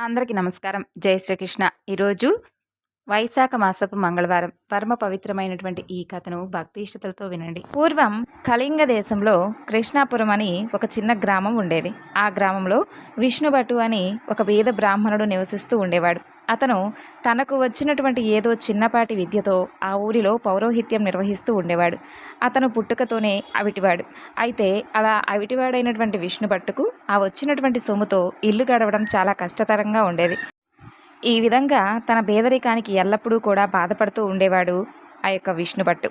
అందరికీ నమస్కారం. జై శ్రీకృష్ణ. ఈరోజు వైశాఖ మాసపు మంగళవారం. పరమ పవిత్రమైనటువంటి ఈ కథను భక్తిష్టతలతో వినండి. పూర్వం కళింగ దేశంలో కృష్ణాపురం అని ఒక చిన్న గ్రామం ఉండేది. ఆ గ్రామంలో విష్ణుభటు అని ఒక వేద బ్రాహ్మణుడు నివసిస్తూ ఉండేవాడు. అతను తనకు వచ్చినటువంటి ఏదో చిన్నపాటి విద్యతో ఆ ఊరిలో పౌరోహిత్యం నిర్వహిస్తూ ఉండేవాడు. అతను పుట్టుకతోనే అవిటివాడు. అయితే అలా అవిటివాడైనటువంటి విష్ణుభట్టుకు ఆ వచ్చినటువంటి సొమ్ముతో ఇల్లు గడవడం చాలా కష్టతరంగా ఉండేది. ఈ విధంగా తన పేదరికానికి ఎల్లప్పుడూ కూడా బాధపడుతూ ఉండేవాడు ఆ యొక్క విష్ణుభట్టు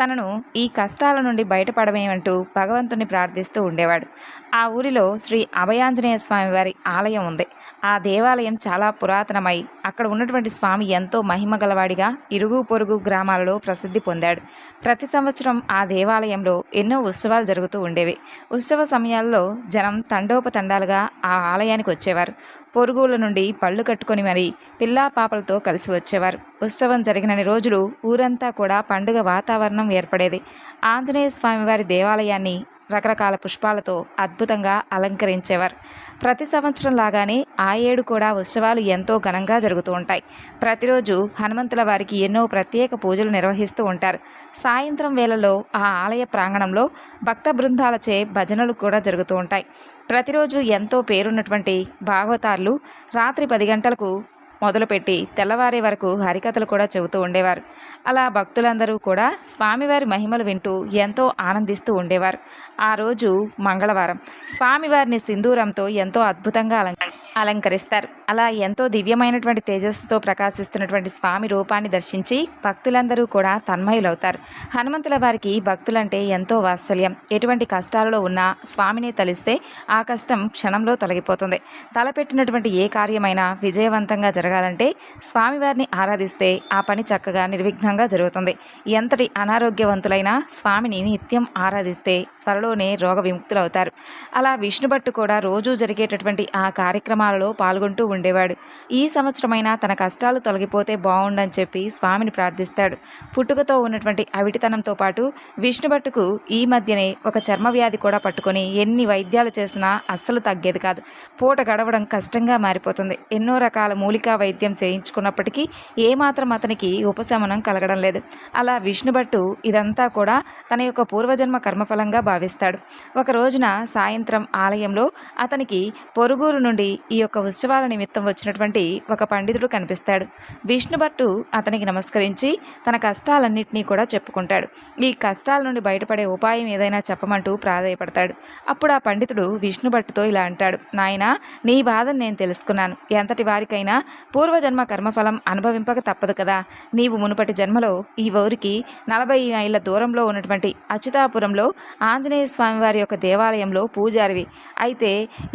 తనను ఈ కష్టాల నుండి బయటపడమేమంటూ భగవంతుని ప్రార్థిస్తూ ఉండేవాడు. ఆ ఊరిలో శ్రీ అభయాంజనేయ స్వామివారి ఆలయం ఉంది. ఆ దేవాలయం చాలా పురాతనమై అక్కడ ఉన్నటువంటి స్వామి ఎంతో మహిమ గలవాడిగా ఇరుగు పొరుగు గ్రామాలలో ప్రసిద్ధి పొందాడు. ప్రతి సంవత్సరం ఆ దేవాలయంలో ఎన్నో ఉత్సవాలు జరుగుతూ ఉండేవి. ఉత్సవ సమయాల్లో జనం తండోపతండాలుగా ఆ ఆలయానికి వచ్చేవారు. పొరుగుల నుండి పళ్ళు కట్టుకొని మరి పిల్లా పాపలతో కలిసి వచ్చేవారు. ఉత్సవం జరిగినన్ని రోజులు ఊరంతా కూడా పండుగ వాతావరణం ఏర్పడేది. ఆంజనేయ స్వామివారి దేవాలయాన్ని రకరకాల పుష్పాలతో అద్భుతంగా అలంకరించేవారు. ప్రతి సంవత్సరం లాగానే ఆ ఏడు కూడా ఉత్సవాలు ఎంతో ఘనంగా జరుగుతూ ఉంటాయి. ప్రతిరోజు హనుమంతుల వారికి ఎన్నో ప్రత్యేక పూజలు నిర్వహిస్తూ ఉంటారు. సాయంత్రం వేళలో ఆ ఆలయ ప్రాంగణంలో భక్త బృందాలచే భజనలు కూడా జరుగుతూ ఉంటాయి. ప్రతిరోజు ఎంతో పేరున్నటువంటి భాగవతారులు రాత్రి పది గంటలకు మొదలుపెట్టి తెల్లవారే వరకు హరికథలు కూడా చెబుతూ ఉండేవారు. అలా భక్తులందరూ కూడా స్వామివారి మహిమలు వింటూ ఎంతో ఆనందిస్తూ ఉండేవారు. ఆ రోజు మంగళవారం. స్వామివారిని సింధూరంతో ఎంతో అద్భుతంగా అలంక అలంకరిస్తారు. అలా ఎంతో దివ్యమైనటువంటి తేజస్సుతో ప్రకాశిస్తున్నటువంటి స్వామి రూపాన్ని దర్శించి భక్తులందరూ కూడా తన్మయులవుతారు. హనుమంతుల వారికి భక్తులంటే ఎంతో వాత్సల్యం. ఎటువంటి కష్టాలలో ఉన్నా స్వామిని తలిస్తే ఆ కష్టం క్షణంలో తొలగిపోతుంది. తలపెట్టినటువంటి ఏ కార్యమైనా విజయవంతంగా జరగాలంటే స్వామివారిని ఆరాధిస్తే ఆ పని చక్కగా నిర్విఘ్నంగా జరుగుతుంది. ఎంతటి అనారోగ్యవంతులైనా స్వామిని నిత్యం ఆరాధిస్తే త్వరలోనే రోగ విముక్తులవుతారు. అలా విష్ణుభట్టు కూడా రోజు జరిగేటటువంటి ఆ కార్యక్రమాలలో పాల్గొంటూ ఉండేవాడు. ఈ సంవత్సరమైనా తన కష్టాలు తొలగిపోతే బాగుండని చెప్పి స్వామిని ప్రార్థిస్తాడు. పుట్టుకతో ఉన్నటువంటి అవిటితనంతో పాటు విష్ణుభట్టుకు ఈ మధ్యనే ఒక చర్మ వ్యాధి కూడా పట్టుకొని ఎన్ని వైద్యాలు చేసినా అస్సలు తగ్గేది కాదు. పూట గడవడం కష్టంగా మారిపోతుంది. ఎన్నో రకాల మూలికా వైద్యం చేయించుకున్నప్పటికీ ఏమాత్రం అతనికి ఉపశమనం కలగడం లేదు. అలా విష్ణుభట్టు ఇదంతా కూడా తన యొక్క పూర్వజన్మ కర్మఫలంగా భావిస్తాడు ఒక రోజున సాయంత్రం ఆలయంలో అతనికి పొరుగురు నుండి ఈ యొక్క ఉత్సవాల నిమిత్తం వచ్చినటువంటి ఒక పండితుడు కనిపిస్తాడు. విష్ణుభట్టు అతనికి నమస్కరించి తన కష్టాలన్నింటినీ కూడా చెప్పుకుంటాడు. ఈ కష్టాల నుండి బయటపడే ఉపాయం ఏదైనా చెప్పమంటూ ప్రాధాయపడతాడు. అప్పుడు ఆ పండితుడు విష్ణుభట్టుతో ఇలా అంటాడు నాయన నీ బాధను నేను తెలుసుకున్నాను. ఎంతటి వారికైనా పూర్వజన్మ కర్మఫలం అనుభవింపక తప్పదు కదా. నీవు మునుపటి జన్మలో ఈ ఊరికి నలభై మైళ్ళ దూరంలో ఉన్నటువంటి అచ్యుతాపురంలో ఆంధ్ర ఆంజనేయ స్వామి వారి యొక్క దేవాలయంలో పూజారివి. అయితే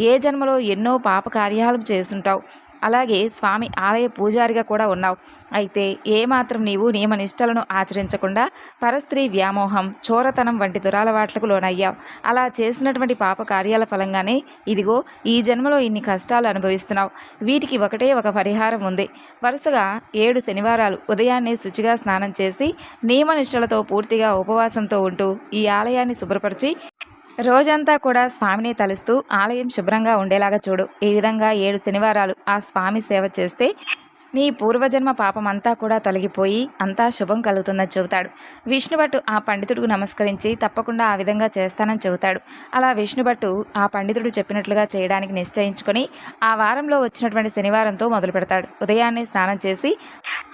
ఏ జన్మలో ఎన్నో పాప కార్యాలు చేస్తుంటావు? అలాగే స్వామి ఆలయ పూజారిగా కూడా ఉన్నావు. అయితే ఏమాత్రం నీవు నియమనిష్టలను ఆచరించకుండా పరస్త్రీ వ్యామోహం చోరతనం వంటి దురాలవాట్లకు లోనయ్యావు. అలా చేసినటువంటి పాప కార్యాల ఫలంగానే ఇదిగో ఈ జన్మలో ఇన్ని కష్టాలు అనుభవిస్తున్నావు. వీటికి ఒకటే ఒక పరిహారం ఉంది. వరుసగా ఏడు శనివారాలు ఉదయాన్నే శుచిగా స్నానం చేసి నియమనిష్టలతో పూర్తిగా ఉపవాసంతో ఉంటూ ఈ ఆలయాన్ని శుభ్రపరిచి రోజంతా కూడా స్వామిని తలుస్తూ ఆలయం శుభ్రంగా ఉండేలాగా చూడు. ఈ విధంగా ఏడు శనివారాలు ఆ స్వామి సేవ చేస్తే నీ పూర్వజన్మ పాపమంతా కూడా తొలగిపోయి అంతా శుభం కలుగుతుందని చెబుతాడు. విష్ణుభట్టు ఆ పండితుడికి నమస్కరించి తప్పకుండా ఆ విధంగా చేస్తానని చెబుతాడు. అలా విష్ణుభట్టు ఆ పండితుడు చెప్పినట్లుగా చేయడానికి నిశ్చయించుకొని ఆ వారంలో వచ్చినటువంటి శనివారంతో మొదలు పెడతాడు. ఉదయాన్నే స్నానం చేసి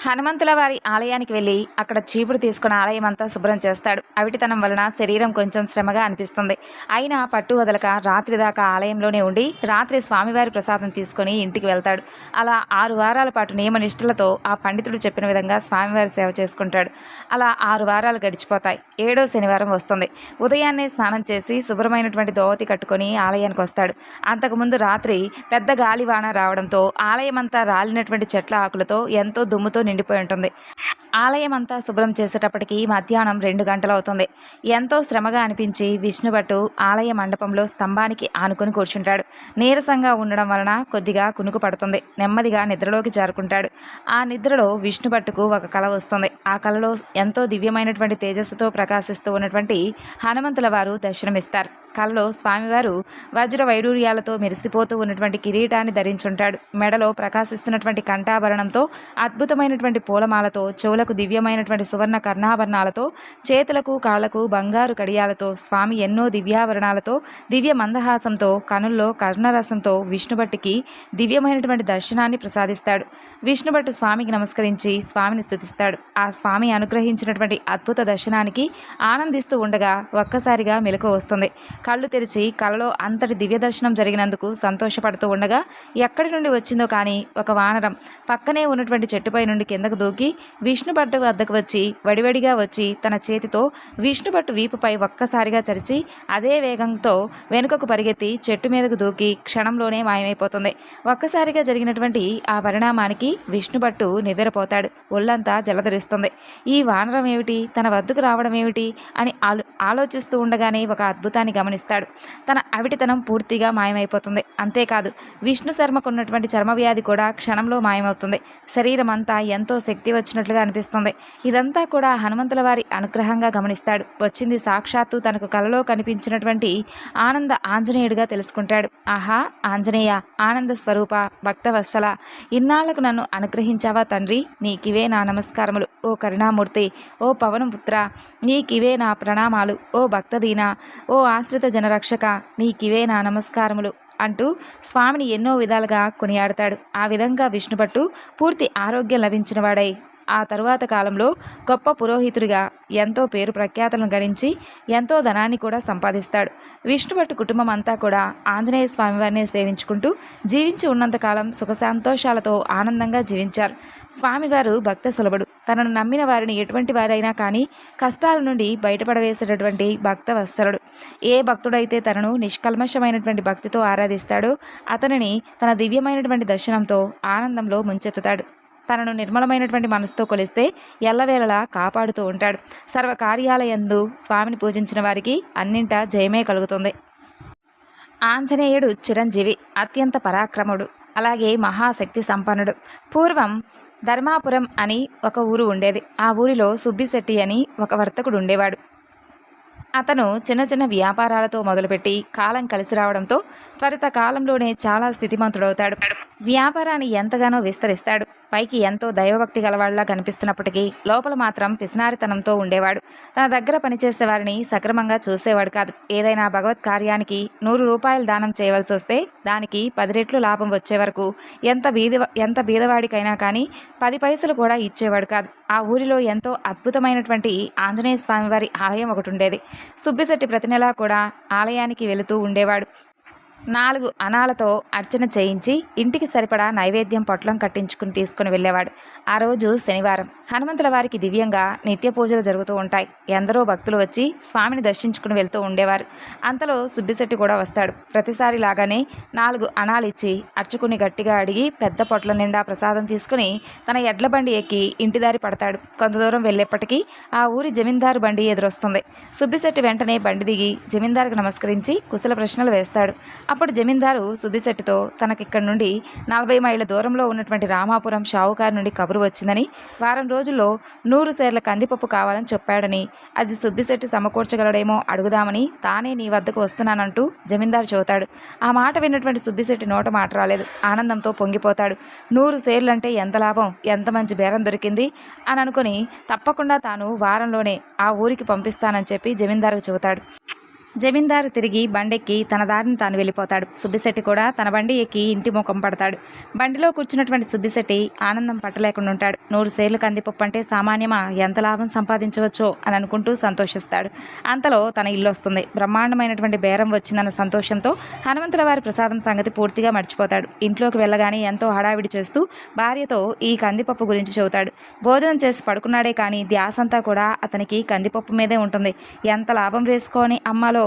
హనుమంతుల వారి ఆలయానికి వెళ్ళి అక్కడ చీపురు తీసుకుని ఆలయం అంతా శుభ్రం చేస్తాడు. అవిటితనం వలన శరీరం కొంచెం శ్రమగా అనిపిస్తుంది. అయినా పట్టు వదలక రాత్రి దాకా ఆలయంలోనే ఉండి రాత్రి స్వామివారి ప్రసాదం తీసుకొని ఇంటికి వెళ్తాడు. అలా ఆరు వారాల పాటు నియమనిష్టలతో ఆ పండితుడు చెప్పిన విధంగా స్వామివారి సేవ చేసుకుంటాడు. అలా ఆరు వారాలు గడిచిపోతాయి. ఏడో శనివారం వస్తుంది. ఉదయాన్నే స్నానం చేసి శుభ్రమైనటువంటి దోవతి కట్టుకొని ఆలయానికి వస్తాడు. అంతకుముందు రాత్రి పెద్ద గాలివాన రావడంతో ఆలయమంతా రాలినటువంటి చెట్ల ఆకులతో ఎంతో దుమ్ముతో నిండిపోయి ఉంటుంది. ఆలయం అంతా శుభ్రం చేసేటప్పటికి మధ్యాహ్నం రెండు గంటలవుతుంది. ఎంతో శ్రమగా అనిపించి విష్ణుభట్టు ఆలయ మండపంలో స్తంభానికి ఆనుకుని కూర్చుంటాడు. నీరసంగా ఉండడం వలన కొద్దిగా కునుకు పడుతుంది. నెమ్మదిగా నిద్రలోకి చేరుకుంటాడు ఆ నిద్రలో విష్ణుభట్టుకు ఒక కళ వస్తుంది. ఆ కళలో ఎంతో దివ్యమైనటువంటి తేజస్సుతో ప్రకాశిస్తూ ఉన్నటువంటి హనుమంతుల వారు దర్శనమిస్తారు. కలలో స్వామివారు వజ్ర వైడూర్యాలతో మెరిసిపోతూ ఉన్నటువంటి కిరీటాన్ని ధరించుంటాడు. మెడలో ప్రకాశిస్తున్నటువంటి కంఠాభరణంతో అద్భుతమైనటువంటి పూలమాలతో చెవులకు దివ్యమైనటువంటి సువర్ణ కర్ణాభరణాలతో చేతులకు కాళ్ళకు బంగారు కడియాలతో స్వామి ఎన్నో దివ్యాభరణాలతో దివ్య మందహాసంతో కనుల్లో కర్ణరసంతో విష్ణుభట్టికి దివ్యమైనటువంటి దర్శనాన్ని ప్రసాదిస్తాడు. విష్ణుభట్టు స్వామికి నమస్కరించి స్వామిని స్థుతిస్తాడు ఆ స్వామి అనుగ్రహించినటువంటి అద్భుత దర్శనానికి ఆనందిస్తూ ఉండగా ఒక్కసారిగా మెలకు వస్తుంది. కళ్ళు తెరిచి కలలో అంతటి దివ్య దర్శనం జరిగినందుకు సంతోషపడుతూ ఉండగా ఎక్కడి నుండి వచ్చిందో కానీ ఒక వానరం పక్కనే ఉన్నటువంటి చెట్టుపై నుండి కిందకు దూకి విష్ణుభట్టు వద్దకు వచ్చి వడివడిగా వచ్చి తన చేతితో విష్ణుభట్టు వీపుపై ఒక్కసారిగా చరిచి అదే వేగంతో వెనుకకు పరిగెత్తి చెట్టు మీదకు దూకి క్షణంలోనే మాయమైపోతుంది. ఒక్కసారిగా జరిగినటువంటి ఆ పరిణామానికి విష్ణుభట్టు నివ్వెరపోతాడు. ఒళ్ళంతా జలధరిస్తుంది. ఈ వానరం ఏమిటి? తన వద్దకు రావడం ఏమిటి? అని ఆలో ఆలోచిస్తూ ఉండగానే ఒక అద్భుతాన్ని గమనిస్తాడు. తన అవిటితనం పూర్తిగా మాయమైపోతుంది. అంతేకాదు విష్ణు శర్మకు ఉన్నటువంటి చర్మవ్యాధి కూడా క్షణంలో మాయమవుతుంది. శరీరం అంతా ఎంతో శక్తి వచ్చినట్లుగా అనిపిస్తుంది. ఇదంతా కూడా హనుమంతుల వారి అనుగ్రహంగా గమనిస్తాడు. వచ్చింది సాక్షాత్తు తనకు కలలో కనిపించినటువంటి ఆనంద ఆంజనేయుడిగా తెలుసుకుంటాడు. ఆహా ఆంజనేయ ఆనంద స్వరూప భక్తవత్సల. ఇన్నాళ్ళకు నన్ను అనుగ్రహించావా తండ్రి? నీకివే నా నమస్కారములు. ఓ కరుణామూర్తి ఓ పవనపుత్ర నీకివే నా ప్రణామాలు. ఓ భక్తదీన ఓ ఆశ్రిత జనరక్షక నీకివే నా నమస్కారములు అంటూ స్వామిని ఎన్నో విధాలుగా కొనియాడతాడు. ఆ విధంగా విష్ణుభట్టు పూర్తి ఆరోగ్యం లభించినవాడై ఆ తరువాత కాలంలో గొప్ప పురోహితుడిగా ఎంతో పేరు ప్రఖ్యాతలను గడించి ఎంతో ధనాన్ని కూడా సంపాదిస్తాడు. విష్ణుభట్టు కుటుంబం అంతా కూడా ఆంజనేయ స్వామివారిని సేవించుకుంటూ జీవించి ఉన్నంతకాలం సుఖ సంతోషాలతో ఆనందంగా జీవించారు. స్వామివారు భక్త సులభుడు. తనను నమ్మిన వారిని ఎటువంటి వారైనా కానీ కష్టాల నుండి బయటపడవేసేటటువంటి భక్త వత్సలుడు ఏ భక్తుడైతే తనను నిష్కల్మషమైనటువంటి భక్తితో ఆరాధిస్తాడో అతనిని తన దివ్యమైనటువంటి దర్శనంతో ఆనందంలో ముంచెత్తుతాడు. తనను నిర్మలమైనటువంటి మనసుతో కొలిస్తే ఎల్లవేళలా కాపాడుతూ ఉంటాడు. సర్వ కార్యాలయందు స్వామిని పూజించిన వారికి అన్నింటా జయమే కలుగుతుంది. ఆంజనేయుడు చిరంజీవి అత్యంత పరాక్రముడు అలాగే మహాశక్తి సంపన్నుడు. పూర్వం ధర్మాపురం అని ఒక ఊరు ఉండేది. ఆ ఊరిలో సుబ్బిశెట్టి అని ఒక వర్తకుడు ఉండేవాడు. అతను చిన్న చిన్న వ్యాపారాలతో మొదలుపెట్టి కాలం కలిసి రావడంతో త్వరిత కాలంలోనే చాలా స్థితిమంతుడవుతాడు. వ్యాపారాన్ని ఎంతగానో విస్తరిస్తాడు. పైకి ఎంతో దైవభక్తి గలవాళ్ళా కనిపిస్తున్నప్పటికీ లోపల మాత్రం పిసినారితనంతో ఉండేవాడు. తన దగ్గర పనిచేసే వారిని సక్రమంగా చూసేవాడు కాదు. ఏదైనా భగవత్ కార్యానికి నూరు రూపాయలు దానం చేయవలసి వస్తే దానికి పది రెట్లు లాభం వచ్చే వరకు ఎంత బీద ఎంత బీదవాడికైనా కానీ పది పైసలు కూడా ఇచ్చేవాడు కాదు. ఆ ఊరిలో ఎంతో అద్భుతమైనటువంటి ఆంజనేయ స్వామివారి ఆలయం ఒకటి ఉండేది. సుబ్బిశెట్టి ప్రతి నెలా కూడా ఆలయానికి వెళుతూ ఉండేవాడు. నాలుగు అనాలతో అర్చన చేయించి ఇంటికి సరిపడా నైవేద్యం పొట్లం కట్టించుకుని తీసుకుని వెళ్ళేవాడు. ఆ రోజు శనివారం. హనుమంతుల వారికి దివ్యంగా నిత్య పూజలు జరుగుతూ ఉంటాయి. ఎందరో భక్తులు వచ్చి స్వామిని దర్శించుకుని వెళ్తూ ఉండేవారు. అంతలో సుబ్బిశెట్టి కూడా వస్తాడు. ప్రతిసారి లాగానే నాలుగు అనాలు ఇచ్చి అర్చకుని గట్టిగా అడిగి పెద్ద పొట్ల నిండా ప్రసాదం తీసుకుని తన ఎడ్ల బండి ఎక్కి ఇంటి దారి పడతాడు. కొంత దూరం వెళ్ళేప్పటికీ ఆ ఊరి జమీందారు బండి ఎదురొస్తుంది. సుబ్బిశెట్టి వెంటనే బండి దిగి జమీందారుకు నమస్కరించి కుశల ప్రశ్నలు వేస్తాడు. అప్పుడు జమీందారు సుబ్బిశెట్టితో తనకిక్కడి నుండి నలభై మైళ్ళ దూరంలో ఉన్నటువంటి రామాపురం షావుకారు నుండి కబురు వచ్చిందని వారం రోజుల్లో నూరు సేర్ల కందిపప్పు కావాలని చెప్పాడని అది సుబ్బిశెట్టి సమకూర్చగలడేమో అడుగుదామని తానే నీ వద్దకు వస్తున్నానంటూ జమీందారు చెబుతాడు. ఆ మాట విన్నటువంటి సుబ్బిశెట్టి నోట మాట రాలేదు. ఆనందంతో పొంగిపోతాడు. నూరు సేర్లంటే ఎంత లాభం? ఎంత మంచి బేరం దొరికింది? అని అనుకుని తప్పకుండా తాను వారంలోనే ఆ ఊరికి పంపిస్తానని చెప్పి జమీందారుకు చెబుతాడు. జమీందారు తిరిగి బండెక్కి తన దారిని తాను వెళ్ళిపోతాడు. సుబ్బిశెట్టి కూడా తన బండి ఎక్కి ఇంటి ముఖం పడతాడు. బండిలో కూర్చున్నటువంటి సుబ్బిశెట్టి ఆనందం పట్టలేకుండా ఉంటాడు నూరు సేర్లు కందిపప్పు అంటే సామాన్యమా? ఎంత లాభం సంపాదించవచ్చో? అని అనుకుంటూ సంతోషిస్తాడు. అంతలో తన ఇల్లు వస్తుంది బ్రహ్మాండమైనటువంటి బేరం వచ్చిందన్న సంతోషంతో హనుమంతుల వారి ప్రసాదం సంగతి పూర్తిగా మర్చిపోతాడు. ఇంట్లోకి వెళ్ళగానే ఎంతో హడావిడి చేస్తూ భార్యతో ఈ కందిపప్పు గురించి చెబుతాడు. భోజనం చేసి పడుకున్నాడే కానీ ధ్యాసంతా కూడా అతనికి కందిపప్పు మీదే ఉంటుంది. ఎంత లాభం వేసుకొని అమ్మాలో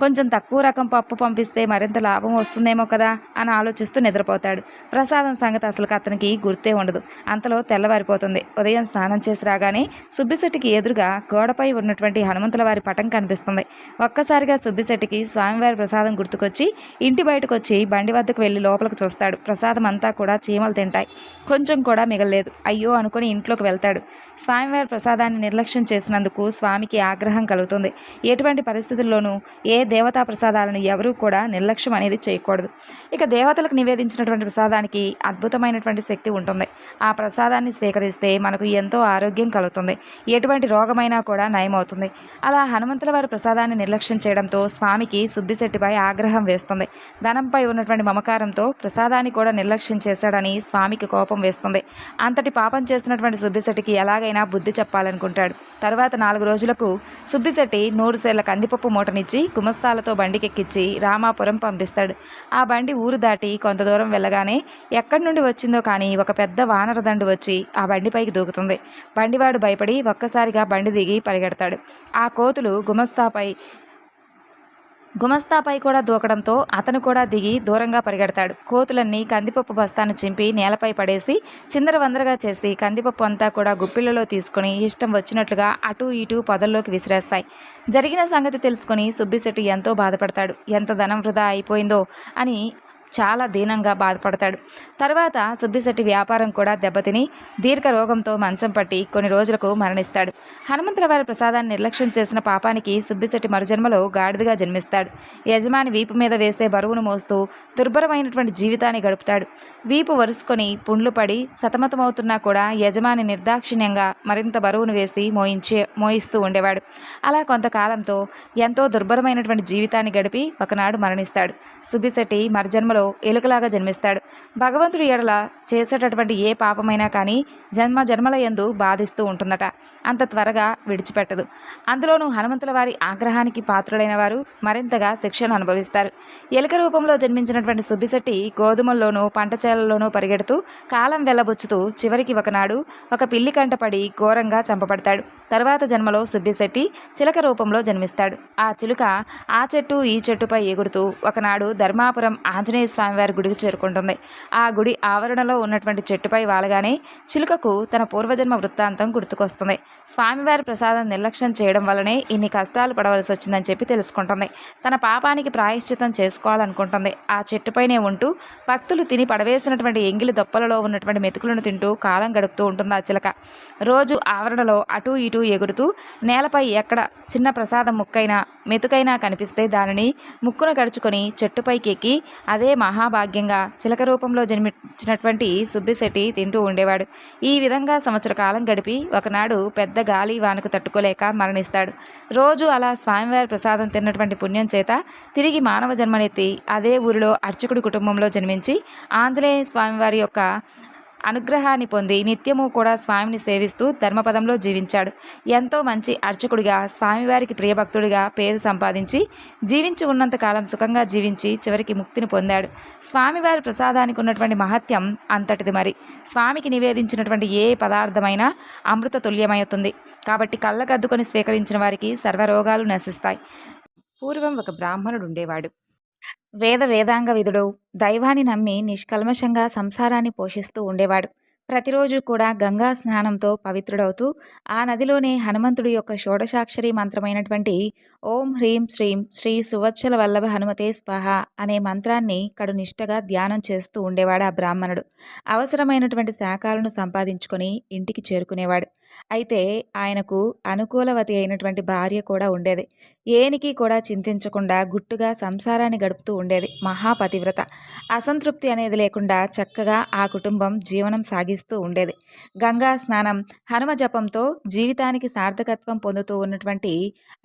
కొంచెం తక్కువ రకం పప్పు పంపిస్తే మరింత లాభం వస్తుందేమో కదా అని ఆలోచిస్తూ నిద్రపోతాడు. ప్రసాదం సంగతి అసలు అతనికి గుర్తే ఉండదు. అంతలో తెల్లవారిపోతుంది. ఉదయం స్నానం చేసి రాగానే సుబ్బిశెట్టికి ఎదురుగా గోడపై ఉన్నటువంటి హనుమంతుల వారి పటం కనిపిస్తుంది. ఒక్కసారిగా సుబ్బిశెట్టికి స్వామివారి ప్రసాదం గుర్తుకొచ్చి ఇంటి బయటకు వచ్చి బండి వద్దకు వెళ్ళి లోపలికి చూస్తాడు. ప్రసాదం అంతా కూడా చీమలు తింటాయి. కొంచెం కూడా మిగలలేదు. అయ్యో అనుకుని ఇంట్లోకి వెళ్తాడు. స్వామివారి ప్రసాదాన్ని నిర్లక్ష్యం చేసినందుకు స్వామికి ఆగ్రహం కలుగుతుంది. ఎటువంటి పరిస్థితుల్లోనూ ఏ దేవతా ప్రసాదాలను ఎవరూ కూడా నిర్లక్ష్యం అనేది చేయకూడదు. ఇక దేవతలకు నివేదించినటువంటి ప్రసాదానికి అద్భుతమైనటువంటి శక్తి ఉంటుంది. ఆ ప్రసాదాన్ని స్వీకరిస్తే మనకు ఎంతో ఆరోగ్యం కలుగుతుంది. ఎటువంటి రోగమైనా కూడా నయమవుతుంది. అలా హనుమంతుల వారి ప్రసాదాన్ని నిర్లక్ష్యం చేయడంతో స్వామికి సుబ్బిశెట్టిపై ఆగ్రహం వేస్తుంది. ధనంపై ఉన్నటువంటి మమకారంతో ప్రసాదాన్ని కూడా నిర్లక్ష్యం చేశాడని స్వామికి కోపం వేస్తుంది. అంతటి పాపం చేసినటువంటి సుబ్బిశెట్టికి ఎలాగైనా బుద్ధి చెప్పాలనుకుంటాడు. తరువాత నాలుగు రోజులకు సుబ్బిశెట్టి నూరు సేళ్ళ కందిపప్పు మూటనిచ్చి బస్తాలతో బండికెక్కించి రామాపురం పంపిస్తాడు. ఆ బండి ఊరు దాటి కొంత దూరం వెళ్ళగానే ఎక్కడి నుండి వచ్చిందో కానీ ఒక పెద్ద వానర దండు వచ్చి ఆ బండిపైకి దూకుతుంది. బండివాడు భయపడి ఒక్కసారిగా బండి దిగి పరిగెడతాడు. ఆ కోతులు గుమస్తాపై గుమస్తాపై కూడా దూకడంతో అతను కూడా దిగి దూరంగా పరిగెడతాడు. కోతులన్నీ కందిపప్పు బస్తాను చింపి నేలపై పడేసి చిందరవందరగా చేసి కందిపప్పు అంతా కూడా గుప్పిళ్ళలో తీసుకుని ఇష్టం వచ్చినట్లుగా అటు ఇటు పొదల్లోకి విసిరేస్తాయి. జరిగిన సంగతి తెలుసుకుని సుబ్బిశెట్టి ఎంతో బాధపడతాడు. ఎంత ధనం వృధా అయిపోయిందో అని చాలా దీనంగా బాధపడతాడు. తర్వాత సుబ్బిశెట్టి వ్యాపారం కూడా దెబ్బతిని దీర్ఘ రోగంతో మంచం పట్టి కొన్ని రోజులకు మరణిస్తాడు. హనుమంతుల వారి ప్రసాదాన్ని నిర్లక్ష్యం చేసిన పాపానికి సుబ్బిశెట్టి మరుజన్మలో గాడిదగా జన్మిస్తాడు. యజమాని వీపు మీద వేసే బరువును మోస్తూ దుర్భరమైనటువంటి జీవితాన్ని గడుపుతాడు. వీపు వరుసుకొని పుండ్లు పడి సతమతమవుతున్నా కూడా యజమాని నిర్దాక్షిణ్యంగా మరింత బరువును వేసి మోయించే మోయిస్తూ ఉండేవాడు. అలా కొంతకాలంతో ఎంతో దుర్భరమైనటువంటి జీవితాన్ని గడిపి ఒకనాడు మరణిస్తాడు. సుబ్బిశెట్టి మరుజన్మలో ఎలుకలాగా జన్మిస్తాడు. భగవంతుడి ఎడల చేసేటటువంటి ఏ పాపమైనా కానీ జన్మ జన్మల యందు బాధిస్తూ ఉంటుందట. అంత త్వరగా విడిచిపెట్టదు. అందులోనూ హనుమంతుల వారి ఆగ్రహానికి పాత్రులైన వారు మరింతగా శిక్షను అనుభవిస్తారు. ఎలుక రూపంలో జన్మించినటువంటి సుబ్బిశెట్టి గోధుమల్లోనూ పంట చేలల్లోనూ పరిగెడుతూ కాలం వెళ్ళబుచ్చుతూ చివరికి ఒకనాడు ఒక పిల్లి కంటపడి ఘోరంగా చంపబడతాడు. తరువాత జన్మలో సుబ్బిశెట్టి చిలక రూపంలో జన్మిస్తాడు. ఆ చిలుక ఆ చెట్టు ఈ చెట్టుపై ఎగురుతూ ఒకనాడు ధర్మాపురం ఆంజనేయ స్వామివారి గుడికి చేరుకుంటుంది. ఆ గుడి ఆవరణలో ఉన్నటువంటి చెట్టుపై వాలగానే చిలుకకు తన పూర్వజన్మ వృత్తాంతం గుర్తుకొస్తుంది. స్వామివారి ప్రసాదం నిర్లక్ష్యం చేయడం వల్లనే ఇన్ని కష్టాలు పడవలసి వచ్చిందని చెప్పి తెలుసుకుంటుంది. తన పాపానికి ప్రాయశ్చితం చేసుకోవాలనుకుంటుంది. ఆ చెట్టుపైనే ఉంటూ భక్తులు తిని పడవేసినటువంటి ఎంగిలి దొప్పలలో ఉన్నటువంటి మెతుకులను తింటూ కాలం గడుపుతూ ఉంటుంది ఆ చిలక. రోజు ఆవరణలో అటూ ఇటూ ఎగురుతూ నేలపై ఎక్కడ చిన్న ప్రసాదం ముక్కైనా మెతుకైనా కనిపిస్తే దానిని ముక్కున గడుచుకొని చెట్టుపైకి ఎక్కి అదే మహాభాగ్యంగా చిలక రూపంలో జన్మించినటువంటి సుబ్బిశెట్టి తింటూ ఉండేవాడు. ఈ విధంగా సంవత్సర కాలం గడిపి ఒకనాడు పెద్ద గాలి వానకు తట్టుకోలేక మరణిస్తాడు. రోజు అలా స్వామివారి ప్రసాదం తిన్నటువంటి పుణ్యం చేత తిరిగి మానవ జన్మనెత్తి అదే ఊరిలో అర్చకుడి కుటుంబంలో జన్మించి ఆంజనేయ స్వామివారి యొక్క అనుగ్రహాన్ని పొంది నిత్యము కూడా స్వామిని సేవిస్తూ ధర్మపదంలో జీవించాడు. ఎంతో మంచి అర్చకుడిగా స్వామివారికి ప్రియభక్తుడిగా పేరు సంపాదించి జీవించి ఉన్నంతకాలం సుఖంగా జీవించి చివరికి ముక్తిని పొందాడు. స్వామివారి ప్రసాదానికి ఉన్నటువంటి మహత్యం అంతటిది మరి. స్వామికి నివేదించినటువంటి ఏ పదార్థమైనా అమృత తుల్యమవుతుంది కాబట్టి కళ్ళకద్దుకొని స్వీకరించిన వారికి సర్వరోగాలు నశిస్తాయి. పూర్వం ఒక బ్రాహ్మణుడు ఉండేవాడు. వేద వేదాంగ విధుడు దైవాన్ని నమ్మి నిష్కల్మషంగా సంసారాన్ని పోషిస్తూ ఉండేవాడు. ప్రతిరోజు కూడా గంగా స్నానంతో పవిత్రుడవుతూ ఆ నదిలోనే హనుమంతుడి యొక్క షోడశాక్షరి మంత్రమైనటువంటి ఓం హ్రీం శ్రీం శ్రీ సువత్సల వల్లభ హనుమతే స్వాహ అనే మంత్రాన్ని కడునిష్టగా ధ్యానం చేస్తూ ఉండేవాడు ఆ బ్రాహ్మణుడు. అవసరమైనటువంటి శాఖలను సంపాదించుకొని ఇంటికి చేరుకునేవాడు. అయితే ఆయనకు అనుకూలవతి అయినటువంటి భార్య కూడా ఉండేది. ఏనికి కూడా చింతించకుండా గుట్టుగా సంసారాన్ని గడుపుతూ ఉండేది మహాపతివ్రత. అసంతృప్తి అనేది లేకుండా చక్కగా ఆ కుటుంబం జీవనం సాగిస్తూ ఉండేది. గంగా స్నానం హనుమ జపంతో జీవితానికి సార్థకత్వం పొందుతూ ఉన్నటువంటి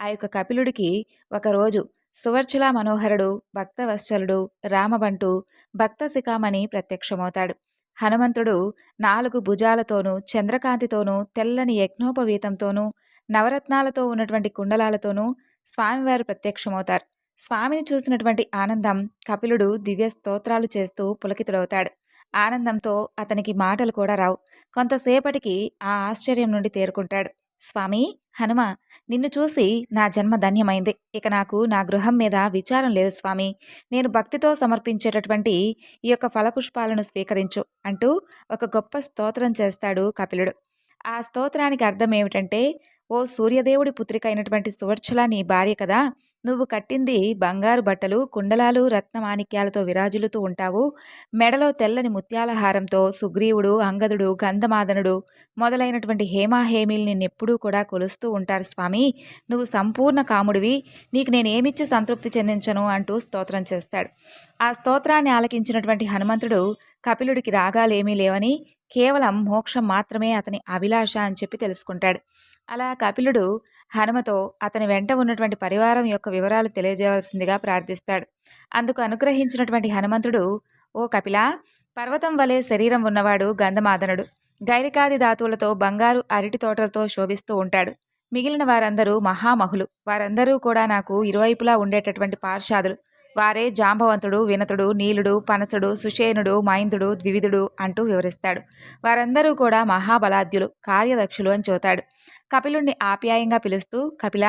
ఆ యొక్క కపిలుడికి ఒకరోజు సువర్చుల మనోహరుడు భక్తవత్సలుడు రామబంటు భక్త శిఖామణి ప్రత్యక్షమవుతాడు. హనుమంతుడు నాలుగు భుజాలతోనూ చంద్రకాంతితోనూ తెల్లని యజ్ఞోపవీతంతోనూ నవరత్నాలతో ఉన్నటువంటి కుండలాలతోనూ స్వామివారు ప్రత్యక్షమవుతారు. స్వామిని చూసినటువంటి ఆనందం కపిలుడు దివ్య స్తోత్రాలు చేస్తూ పులకితుడవుతాడు. ఆనందంతో అతనికి మాటలు కూడా రావు. కొంతసేపటికి ఆ ఆశ్చర్యం నుండి తేరుకుంటాడు. స్వామి హనుమ నిన్ను చూసి నా జన్మ ధన్యమైంది. ఇక నాకు నా గృహం మీద విచారం లేదు స్వామి. నేను భక్తితో సమర్పించేటటువంటి ఈ యొక్క ఫలపుష్పాలను స్వీకరించు అంటూ ఒక గొప్ప స్తోత్రం చేస్తాడు కపిలుడు. ఆ స్తోత్రానికి అర్థం ఏమిటంటే ఓ సూర్యదేవుడి పుత్రిక అయినటువంటి సువర్చల నీ భార్య కదా నువ్వు కట్టింది బంగారు బట్టలు కుండలాలు రత్నమాణిక్యాలతో విరాజులుతూ ఉంటావు. మెడలో తెల్లని ముత్యాల హారంతో సుగ్రీవుడు అంగదుడు గంధమాదనుడు మొదలైనటువంటి హేమాహేమీలు నిన్నెప్పుడూ కూడా కొలుస్తూ ఉంటారు స్వామి. నువ్వు సంపూర్ణ కాముడివి నీకు నేనేమిచ్చి సంతృప్తి చెందించను అంటూ స్తోత్రం చేస్తాడు. ఆ స్తోత్రాన్ని ఆలకించినటువంటి హనుమంతుడు కపిలుడికి రాగాలేమీ లేవని కేవలం మోక్షం మాత్రమే అతని అభిలాష అని చెప్పి తెలుసుకుంటాడు. అలా కపిలుడు హనుమతో అతని వెంట ఉన్నటువంటి పరివారం యొక్క వివరాలు తెలియజేయవలసిందిగా ప్రార్థిస్తాడు. అందుకు అనుగ్రహించినటువంటి హనుమంతుడు ఓ కపిల పర్వతం వలె శరీరం ఉన్నవాడు గంధమాదనుడు. గైరికాది ధాతువులతో బంగారు అరటి తోటలతో శోభిస్తూ ఉంటాడు. మిగిలిన వారందరూ మహామహులు. వారందరూ కూడా నాకు ఇరువైపులా ఉండేటటువంటి పార్షాదులు. వారే జాంబవంతుడు వినతుడు నీలుడు పనసుడు సుషేనుడు మైందుడు ద్వివిధుడు అంటూ వివరిస్తాడు. వారందరూ కూడా మహాబలాద్యులు కార్యదక్షులు అని చూతాడు కపిలుణ్ణి ఆప్యాయంగా పిలుస్తూ కపిల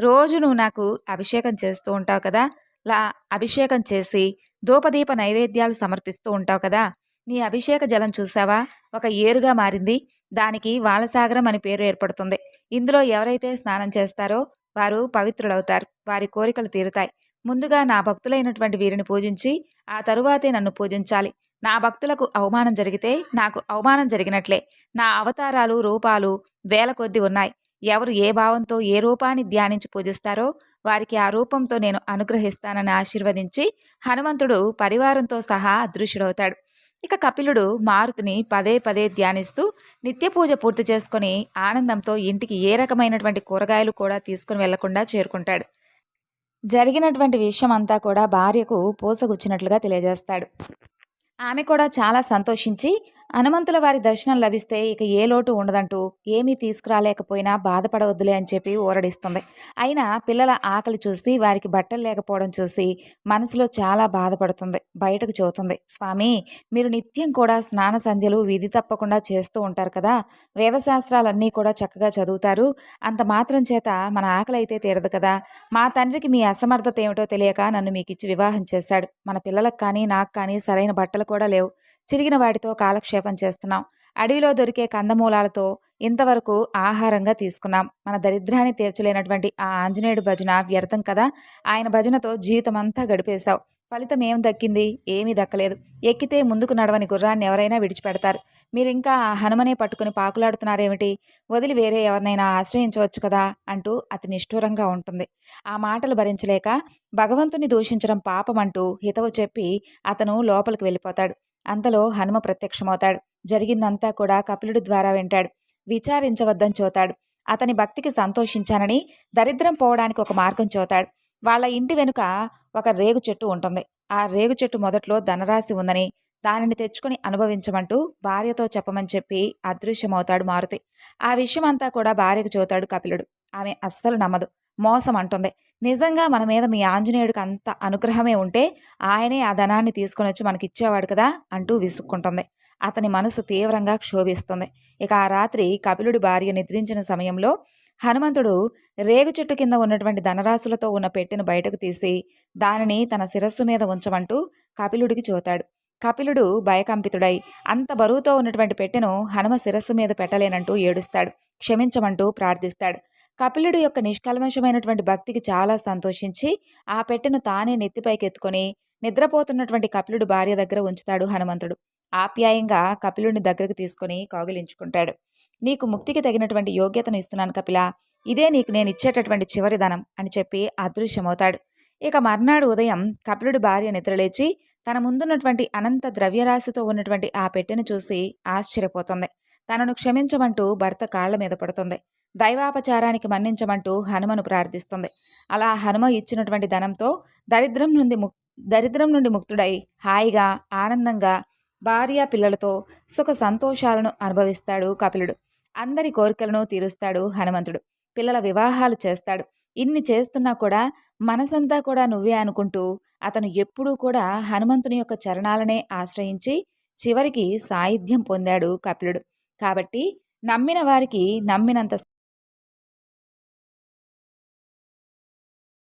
రోజు నువ్వు నాకు అభిషేకం చేస్తూ ఉంటావు కదా? లా అభిషేకం చేసి ధూపదీప నైవేద్యాలు సమర్పిస్తూ ఉంటావు కదా? నీ అభిషేక జలం చూసావా ఒక ఏరుగా మారింది. దానికి వాలసాగరం అని పేరు ఏర్పడుతుంది. ఇందులో ఎవరైతే స్నానం చేస్తారో వారు పవిత్రులవుతారు. వారి కోరికలు తీరుతాయి. ముందుగా నా భక్తులైనటువంటి వీరిని పూజించి ఆ తరువాతే నన్ను పూజించాలి. నా భక్తులకు అవమానం జరిగితే నాకు అవమానం జరిగినట్లే. నా అవతారాలు రూపాలు వేల కొద్ది ఉన్నాయి. ఎవరు ఏ భావంతో ఏ రూపాన్ని ధ్యానించి పూజిస్తారో వారికి ఆ రూపంతో నేను అనుగ్రహిస్తానని ఆశీర్వదించి హనుమంతుడు పరివారంతో సహా అదృశ్యుడవుతాడు. ఇక కపిలుడు మారుతిని పదే పదే ధ్యానిస్తూ నిత్య పూజ పూర్తి చేసుకుని ఆనందంతో ఇంటికి ఏ రకమైనటువంటి కూరగాయలు కూడా తీసుకుని వెళ్ళకుండా చేరుకుంటాడు. జరిగినటువంటి విషయం అంతా కూడా భార్యకు పూసగుచ్చినట్లుగా తెలియజేస్తాడు. ఆమె కూడా చాలా సంతోషించి హనుమంతుల వారి దర్శనం లభిస్తే ఇక ఏ లోటు ఉండదంటూ ఏమీ తీసుకురాలేకపోయినా బాధపడవద్దులే అని చెప్పి ఊరడిస్తుంది. అయినా పిల్లల ఆకలి చూసి వారికి బట్టలు లేకపోవడం చూసి మనసులో చాలా బాధపడుతుంది బయటకు చూతుంది స్వామి మీరు నిత్యం కూడా స్నాన సంధ్యలు విధి తప్పకుండా చేస్తూ ఉంటారు కదా. వేదశాస్త్రాలన్నీ కూడా చక్కగా చదువుతారు. అంత మాత్రం చేత మన ఆకలి అయితే తీరదు కదా. మా తండ్రికి మీ అసమర్థత ఏమిటో తెలియక నన్ను మీకు ఇచ్చి వివాహం చేశాడు. మన పిల్లలకు కానీ నాకు కానీ సరైన బట్టలు కూడా లేవు. చిరిగిన వాటితో కాలక్షేపం చేస్తున్నాం. అడవిలో దొరికే కందమూలాలతో ఇంతవరకు ఆహారంగా తీసుకున్నాం. మన దరిద్రాన్ని తీర్చలేనటువంటి ఆ ఆంజనేయుడు భజన వ్యర్థం కదా? ఆయన భజనతో జీవితం అంతా గడిపేశావు. ఫలితం ఏం దక్కింది? ఏమీ దక్కలేదు. ఎక్కితే ముందుకు నడవని గుర్రాన్ని ఎవరైనా విడిచిపెడతారు. మీరు ఇంకా ఆ హనుమనే పట్టుకుని పాకులాడుతున్నారేమిటి? వదిలి వేరే ఎవరినైనా ఆశ్రయించవచ్చు కదా? అంటూ అతి నిష్ఠూరంగా ఉంటుంది. ఆ మాటలు భరించలేక భగవంతుని దూషించడం పాపమంటూ హితవు చెప్పి అతను లోపలికి వెళ్ళిపోతాడు. అంతలో హనుమ ప్రత్యక్షమవుతాడు. జరిగిందంతా కూడా కపిలుడి ద్వారా వింటాడు. విచారించవద్దని చూతాడు. అతని భక్తికి సంతోషించానని దరిద్రం పోవడానికి ఒక మార్గం చూతాడు. వాళ్ళ ఇంటి వెనుక ఒక రేగు చెట్టు ఉంటుంది. ఆ రేగు చెట్టు మొదట్లో ధనరాశి ఉందని దానిని తెచ్చుకుని అనుభవించమంటూ భార్యతో చెప్పమని చెప్పి అదృశ్యమవుతాడు మారుతి. ఆ విషయం అంతా కూడా భార్యకు చూతాడు కపిలుడు. ఆమె అస్సలు నమ్మదు. మోసం అంటుంది నిజంగా మన మీద మీ ఆంజనేయుడికి అంత అనుగ్రహమే ఉంటే ఆయనే ఆ ధనాన్ని తీసుకొని వచ్చి మనకిచ్చేవాడు కదా అంటూ విసుక్కుంటుంది. అతని మనసు తీవ్రంగా క్షోభిస్తుంది. ఇక ఆ రాత్రి కపిలుడి భార్య నిద్రించిన సమయంలో హనుమంతుడు రేగు చెట్టు కింద ఉన్నటువంటి ధనరాశులతో ఉన్న పెట్టెను బయటకు తీసి దానిని తన శిరస్సు మీద ఉంచమంటూ కపిలుడికి చూతాడు కపిలుడు భయకంపితుడై అంత బరువుతో ఉన్నటువంటి పెట్టెను హనుమ శిరస్సు మీద పెట్టలేనంటూ ఏడుస్తాడు. క్షమించమంటూ ప్రార్థిస్తాడు. కపిలుడు యొక్క నిష్కల్మషమైనటువంటి భక్తికి చాలా సంతోషించి ఆ పెట్టెను తానే నెత్తిపైకి ఎత్తుకొని నిద్రపోతున్నటువంటి కపిలుడు భార్య దగ్గర ఉంచుతాడు హనుమంతుడు. ఆప్యాయంగా కపిలుడిని దగ్గరకు తీసుకుని కౌగిలించుకుంటాడు. నీకు ముక్తికి తగినటువంటి యోగ్యతను ఇస్తున్నాను కపిల. ఇదే నీకు నేను ఇచ్చేటటువంటి చివరి ధనం అని చెప్పి అదృశ్యమవుతాడు. ఇక మర్నాడు ఉదయం కపిలుడి భార్య నిద్రలేచి తన ముందున్నటువంటి అనంత ద్రవ్యరాశితో ఉన్నటువంటి ఆ పెట్టెను చూసి ఆశ్చర్యపోతుంది. తనను క్షమించమంటూ భర్త కాళ్ళ మీద పడుతుంది. దైవాపచారానికి మన్నించమంటూ హనుమను ప్రార్థిస్తుంది. అలా హనుమ ఇచ్చినటువంటి ధనంతో దరిద్రం నుండి ముక్ దరిద్రం నుండి ముక్తుడై హాయిగా ఆనందంగా భార్య పిల్లలతో సుఖ సంతోషాలను అనుభవిస్తాడు కపిలుడు. అందరి కోరికలను తీరుస్తాడు హనుమంతుడు. పిల్లల వివాహాలు చేస్తాడు. ఇన్ని చేస్తున్నా కూడా మనసంతా కూడా నువ్వే అనుకుంటూ అతను ఎప్పుడూ కూడా హనుమంతుని యొక్క చరణాలనే ఆశ్రయించి చివరికి సాయుధ్యం పొందాడు కపిలుడు. కాబట్టి నమ్మిన వారికి నమ్మినంత